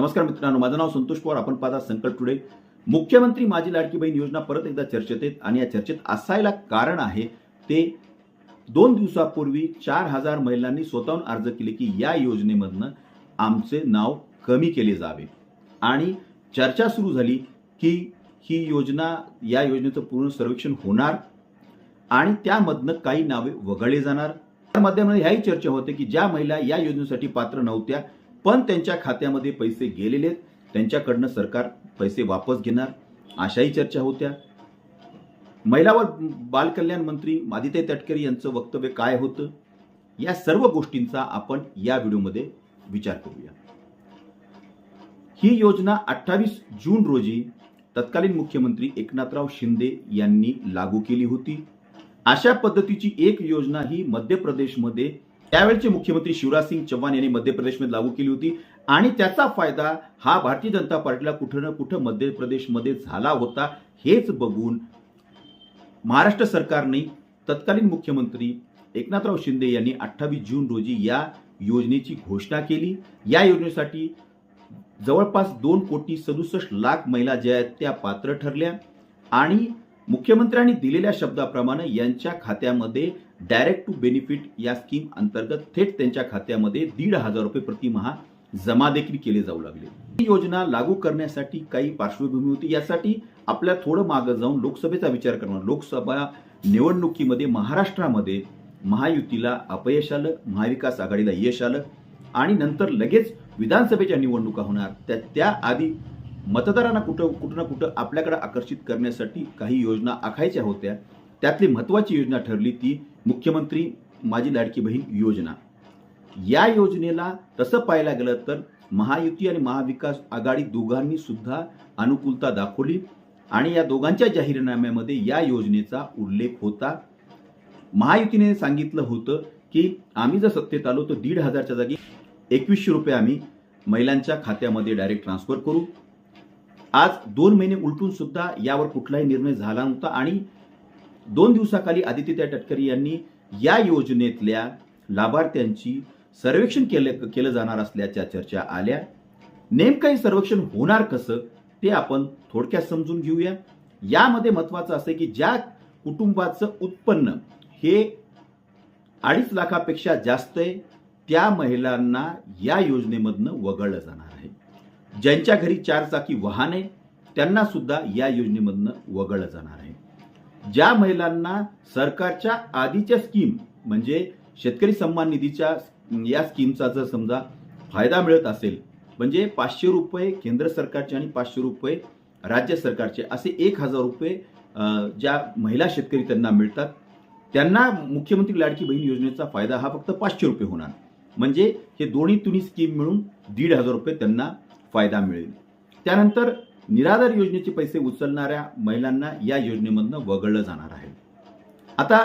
नमस्कार मित्रांनो माझं नाव संतोष पवार. आपण पाहता संकल्प टुडे. मुख्यमंत्री माझी लाडकी बहीण योजना परत एकदा चर्चेत आहेत आणि या चर्चेत असायला कारण आहे ते दोन दिवसापूर्वी चार हजार महिलांनी स्वतःहून अर्ज केले की या योजनेमधनं आमचे नाव कमी केले जावे. आणि चर्चा सुरू झाली की ही योजना या योजनेचं पूर्ण सर्वेक्षण होणार आणि त्यामधनं काही नावे वगळली जाणार. त्या माध्यमामध्ये ह्याही चर्चा होते की ज्या महिला या योजनेसाठी पात्र नव्हत्या पण त्यांच्या खात्यामध्ये पैसे गेलेले आहेत, त्यांच्याकडनं सरकार पैसे वापस घेणार. अशाही चर्चा होत्या. महिला व बालकल्याण मंत्री आदित्य तटकरे यांचं वक्तव्य काय होतं? या सर्व गोष्टींचा आपण या व्हिडिओमध्ये विचार करूया. ही योजना अठ्ठावीस जून रोजी तत्कालीन मुख्यमंत्री एकनाथराव शिंदे यांनी लागू केली होती. अशा पद्धतीची एक योजना ही मध्य प्रदेशमध्ये त्यावेळचे मुख्यमंत्री शिवराज सिंग चौहान यांनी मध्य प्रदेशमध्ये लागू केली होती. आणि त्याचा फायदा हा भारतीय जनता पार्टीला कुठं ना कुठं मध्य प्रदेशमध्ये झाला होता हेच बघून महाराष्ट्र सरकारने तत्कालीन मुख्यमंत्री एकनाथराव शिंदे यांनी अठ्ठावीस जून रोजी या योजनेची घोषणा केली. या योजनेसाठी जवळपास दोन कोटी सदुसष्ट लाख महिला ज्या आहेत त्या पात्र ठरल्या. आणि मुख्यमंत्र्यांनी दिलेल्या शब्दाप्रमाणे यांच्या खात्यामध्ये डायरेक्ट टू बेनिफिट या स्कीम अंतर्गत थेट त्यांच्या खात्यामध्ये दीड हजार रुपये प्रतिमहा जमा देखील केले जाऊ लागले. ही योजना लागू करण्यासाठी काही पार्श्वभूमी होती. यासाठी आपल्या थोडं मागं जाऊन लोकसभेचा विचार करणार लोकसभा निवडणुकीमध्ये महाराष्ट्रामध्ये महायुतीला अपयश आलं महाविकास आघाडीला यश आलं आणि नंतर लगेच विधानसभेच्या निवडणुका होणार. त्या त्याआधी मतदारांना कुठं कुठं ना कुठं आपल्याकडे आकर्षित करण्यासाठी काही योजना आखायच्या होत्या. त्यातली महत्त्वाची योजना ठरली ती मुख्यमंत्री माझी लाडकी बहीण योजना. या योजनेला तसं पाहायला गेलं तर महायुती आणि महाविकास आघाडी दोघांनी सुद्धा अनुकूलता दाखवली आणि या दोघांच्या जाहीरनाम्यामध्ये या योजनेचा उल्लेख होता. महायुतीने सांगितलं होतं की आम्ही जर सत्तेत आलो तर दीड हजारच्या जागी एकवीसशे रुपये आम्ही महिलांच्या खात्यामध्ये डायरेक्ट ट्रान्सफर करू. आज दोन महिने उलटून सुद्धा यावर कुठलाही निर्णय झाला नव्हता आणि दोन दिवसाखाली आदित्य तटकरे यांनी या योजनेतल्या लाभार्थ्यांची सर्वेक्षण केलं केलं जाणार असल्याच्या चर्चा आल्या. नेमकं हे सर्वेक्षण होणार कसं ते आपण थोडक्यात समजून घेऊया. यामध्ये महत्वाचं असं की ज्या कुटुंबाचं उत्पन्न हे अडीच लाखापेक्षा जास्त आहे त्या महिलांना या योजनेमधनं वगळलं जाणार आहे. ज्यांच्या घरी चार चाकी वाहन आहे त्यांना सुद्धा या योजनेमधनं वगळलं जाणार आहे. ज्या महिलांना सरकारच्या आधीच्या स्कीम म्हणजे शेतकरी सन्मान निधीच्या या स्कीमचा जर समजा फायदा मिळत असेल म्हणजे पाचशे रुपये केंद्र सरकारचे आणि पाचशे रुपये राज्य सरकारचे असे एक हजार रुपये ज्या महिला शेतकरी त्यांना मिळतात त्यांना मुख्यमंत्री लाडकी बहीण योजनेचा फायदा हा फक्त पाचशे रुपये होणार. म्हणजे हे दोन्ही तुनी स्कीम मिळून दीड हजार रुपये त्यांना फायदा मिळेल. त्यानंतर निराधार योजनेचे पैसे उचलणाऱ्या महिलांना या योजनेमधनं वगळलं जाणार आहे. आता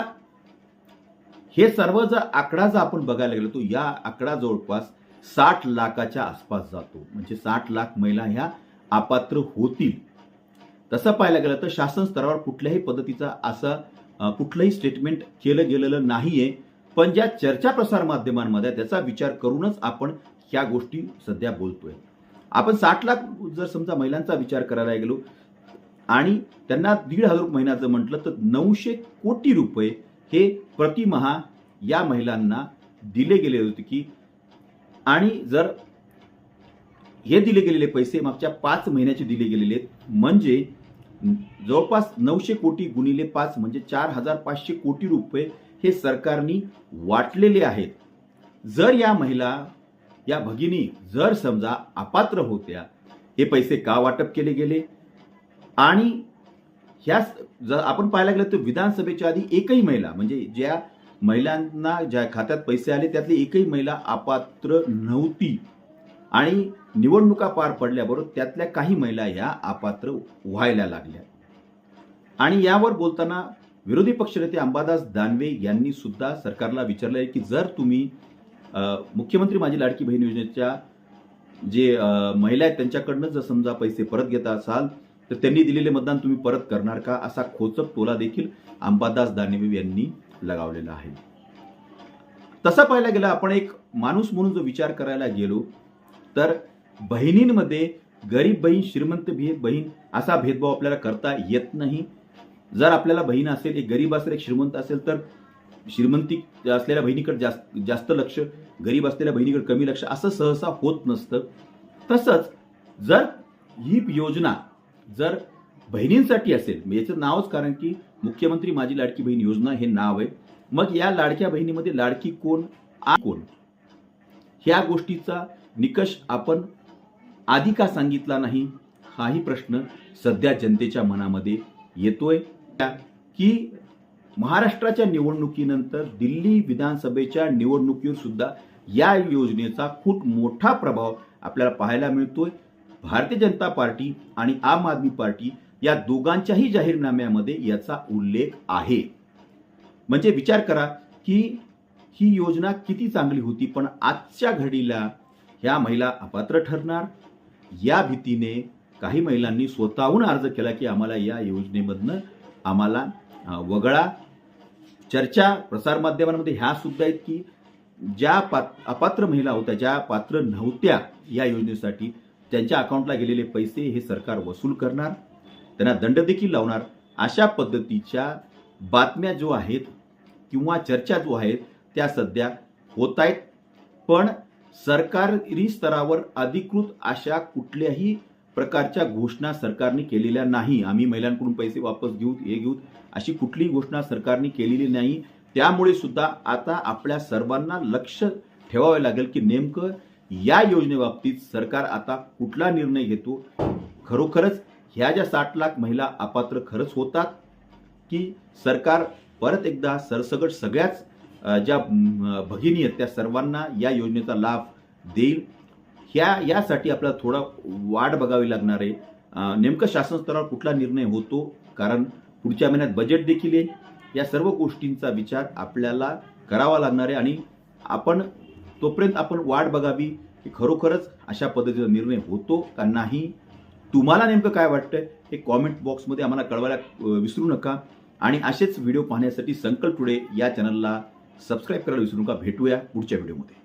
हे सर्व जर आकडा जर आपण बघायला गेलो तो या आकडा जवळपास साठ लाखाच्या आसपास जातो. म्हणजे साठ लाख महिला ह्या अपात्र होतील. तसं पाहायला गेलं तर शासन स्तरावर कुठल्याही पद्धतीचा असं कुठलंही स्टेटमेंट केलं गेलेलं नाहीये. पण ज्या चर्चा प्रसार माध्यमांमध्ये त्याचा विचार करूनच आपण ह्या गोष्टी सध्या बोलतोय. आपण साठ लाख जर समजा महिलांचा विचार करायला गेलो आणि त्यांना दीड हजार महिन्याचं महिना जर म्हटलं तर नऊशे कोटी रुपये हे प्रतिमहा या महिलांना दिले गेले होते की आणि जर हे दिले गेलेले पैसे मागच्या पाच महिन्याचे दिले गेलेले आहेत म्हणजे जवळपास नऊशे कोटी गुणिले पाच म्हणजे चार हजार पाचशे कोटी रुपये हे सरकारनी वाटलेले आहेत. जर या महिला या भगिनी जर समजा अपात्र होत्या हे पैसे का वाटप केले गेले? आणि ह्या जर आपण पाहायला गेलं तर विधानसभेच्या आधी एकही महिला म्हणजे ज्या महिलांना ज्या खात्यात पैसे आले त्यातली एकही महिला अपात्र नव्हती. आणि निवडणुका पार पडल्याबरोबर त्यातल्या काही महिला ह्या अपात्र व्हायला लागल्या. आणि यावर बोलताना विरोधी पक्षनेते अंबादास दानवे यांनी सुद्धा सरकारला विचारलं आहे की जर तुम्ही मुख्यमंत्री माझी लाडकी बहीण योजनेच्या जे महिला आहेत त्यांच्याकडनं जर समजा पैसे परत घेता असाल तर त्यांनी दिलेले मतदान तुम्ही परत करणार का? असा खोचक टोला देखील अंबादास दानवे यांनी लगावलेला आहे. तसा पाहायला गेला आपण एक माणूस म्हणून जो विचार करायला गेलो तर बहिणींमध्ये गरीब बहीण श्रीमंत बहीण असा भेदभाव आपल्याला करता येत नाही. जर आपल्याला बहीण असेल एक गरीब असेल एक श्रीमंत असेल तर श्रीमंती असलेल्या बहिणीकडे जास्त जास्त लक्ष गरीब असलेल्या बहिणीकडे कमी लक्ष असं सहसा होत नसतं. तसंच जर ही योजना जर बहिणींसाठी असेल याचं नावच कारण की मुख्यमंत्री माझी लाडकी बहीण योजना हे नाव आहे. मग या लाडक्या बहिणीमध्ये लाडकी कोण आ कोण? ह्या गोष्टीचा निकष आपण आधी का सांगितला नाही? हाही प्रश्न सध्या जनतेच्या मनामध्ये येतोय. की महाराष्ट्राच्या निवडणुकीनंतर दिल्ली विधानसभेच्या निवडणुकीवर सुद्धा या योजनेचा खूप मोठा प्रभाव आपल्याला पाहायला मिळतोय. भारतीय जनता पार्टी आणि आम आदमी पार्टी या दोघांच्याही जाहीरनाम्यामध्ये याचा उल्लेख आहे. म्हणजे विचार करा की ही योजना किती चांगली होती पण आजच्या घडीला ह्या महिला अपात्र ठरणार. या भीतीने काही महिलांनी स्वतःहून अर्ज केला की आम्हाला या योजनेमधनं आम्हाला वगळा. चर्चा प्रसारमाध्यमांमध्ये ह्या सुद्धा आहेत की ज्या पात अपात्र महिला होत्या ज्या पात्र नव्हत्या या योजनेसाठी त्यांच्या अकाउंटला गेलेले पैसे हे सरकार वसूल करणार त्यांना दंड देखील लावणार. अशा पद्धतीच्या बातम्या जो आहेत किंवा चर्चा जो आहेत त्या सध्या होत आहेत. पण सरकारी स्तरावर अधिकृत अशा कुठल्याही प्रकारच्या घोषणा सरकारने केलेल्या नाही. आम्ही महिलांकडून पैसे वापस घेऊ हे घेऊ अशी कुठलीही घोषणा सरकारने केलेली नाही. त्यामुळे सुद्धा आता आपल्या सर्वांना लक्ष ठेवावे लागेल की नेमकं या योजनेबाबतीत सरकार आता कुठला निर्णय घेतो? खरोखरच ह्या ज्या साठ लाख महिला अपात्र खरंच होतात की सरकार परत एकदा सरसगट सगळ्याच ज्या भगिनी आहेत त्या सर्वांना या योजनेचा लाभ देईल? ह्या यासाठी आपल्याला थोडा वाट बघावी लागणार आहे. नेमकं शासन स्तरावर कुठला निर्णय होतो? कारण पुढच्या महिन्यात बजेट देखील आहे या सर्व गोष्टींचा विचार आपल्याला करावा लागणार आहे आणि आपण तोपर्यंत आपण वाट बघावी की खरोखरच अशा पद्धतीचा निर्णय होतो का नाही? तुम्हाला नेमकं काय वाटतं हे कॉमेंट बॉक्समध्ये आम्हाला कळवायला विसरू नका. आणि असेच व्हिडिओ पाहण्यासाठी संकल्प टुडे या चॅनलला सबस्क्राईब करायला विसरू नका. भेटूया पुढच्या व्हिडिओमध्ये